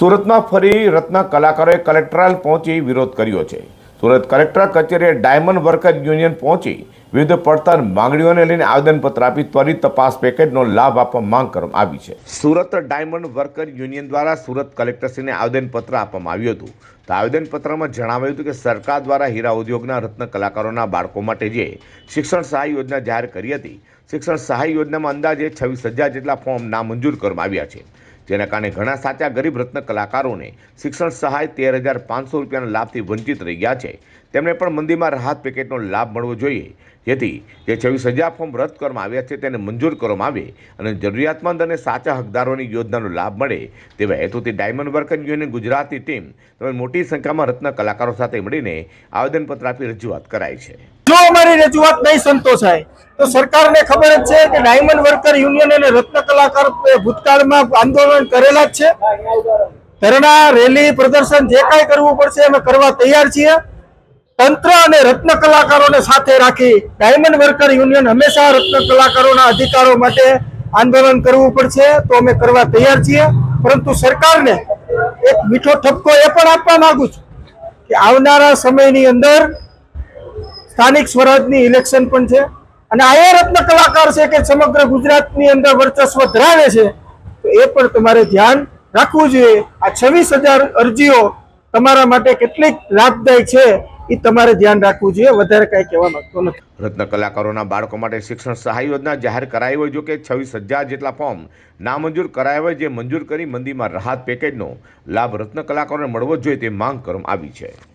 સુરતમાં ફરી રત્ન કલાકારોએ કલેક્ટરાલ પહોંચી વિરોધ કર્યો છે. સુરત કલેક્ટર કચેરીએ ડાયમંડ વર્કર યુનિયન પહોંચી વિવિધ પડતર માંગણીઓને લઈને આવેદનપત્ર આપી ત્વરિત તપાસ પેકેજનો લાભ આપવા માંગ કરવામાં આવી છે. સુરત ડાયમંડ વર્કર યુનિયન દ્વારા સુરત કલેક્ટરશ્રીને આવેદનપત્ર આપવામાં આવ્યું હતું. તો આવેદનપત્રમાં જણાવાયું હતું કે સરકાર દ્વારા હીરા ઉદ્યોગના રત્ન કલાકારોના બાળકો માટે જે શિક્ષણ સહાય યોજના જાહેર કરી હતી, શિક્ષણ સહાય યોજનામાં અંદાજે છવ્વીસ હજાર જેટલા ફોર્મ નામંજૂર કરવામાં આવ્યા છે. જેના કારણે ઘણા સાચા ગરીબ રત્ન કલાકારોને શિક્ષણ સહાય તેર હજાર પાંચસો રૂપિયાના લાભથી વંચિત રહી ગયા છે. તેમણે પણ મંદીમાં રાહત પેકેટનો લાભ મળવો જોઈએ. જેથી જે છવ્વીસ હજાર ફોર્મ રદ કરવામાં આવ્યા છે તેને મંજૂર કરવામાં આવે અને જરૂરિયાતમંદ અને સાચા હકદારોની યોજનાનો લાભ મળે તેવા હેતુથી ડાયમંડ વર્કર યુનિયન ગુજરાતની ટીમ તેમજ મોટી સંખ્યામાં રત્ન કલાકારો સાથે મળીને આવેદનપત્ર આપી રજૂઆત કરાઈ છે. જો અમારી રજૂઆત નહીં સંતોષાય, તો સરકારને ખબર જ છે કે ડાયમંડ વર્કર યુનિયન અને રત્ન કલાકાર ભૂતકાળમાં આંદોલન કરેલા જ છે. ધરણા, રેલી, પ્રદર્શન જે કાંઈ કરવું પડશે અમે કરવા તૈયાર છીએ. તંત્ર અને રત્ન કલાકારોને સાથે રાખી ડાયમંડ વર્કર યુનિયન હંમેશા રત્ન કલાકારોના અધિકારો માટે આંદોલન કરવું પડશે, તો અમે કરવા તૈયાર છીએ. પરંતુ સરકારને એક મીઠો ઠપકો એ પણ આપવા માંગુ છું કે આવનારા સમયની અંદર સ્થાનિક સ્વરાજની ઇલેક્શન પણ છે. અને આ એ રત્ન કલાકાર છે કે સમગ્ર ગુજરાતની અંદર વર્ચસ્વ ધરાવે છે, તો એ પણ તમારે ધ્યાન રાખવું જોઈએ. આ છવ્વીસ હજાર અરજીઓ તમારા માટે કેટલીક લાભદાયક છે, એ તમારે ધ્યાન રાખવું જોઈએ. વધારે કાંઈ કહેવા માંગતો નથી. રત્ન કલાકારોના બાળકો માટે શિક્ષણ સહાય યોજના જાહેર કરાઈ હોય, જો કે છવ્વીસ હજાર જેટલા ફોર્મ નામંજૂર કરાયા હોય, જે મંજૂર કરી મંદીમાં રાહત પેકેજનો લાભ રત્ન કલાકારોને મળવો જોઈએ તે માંગ કરવામાં આવી છે.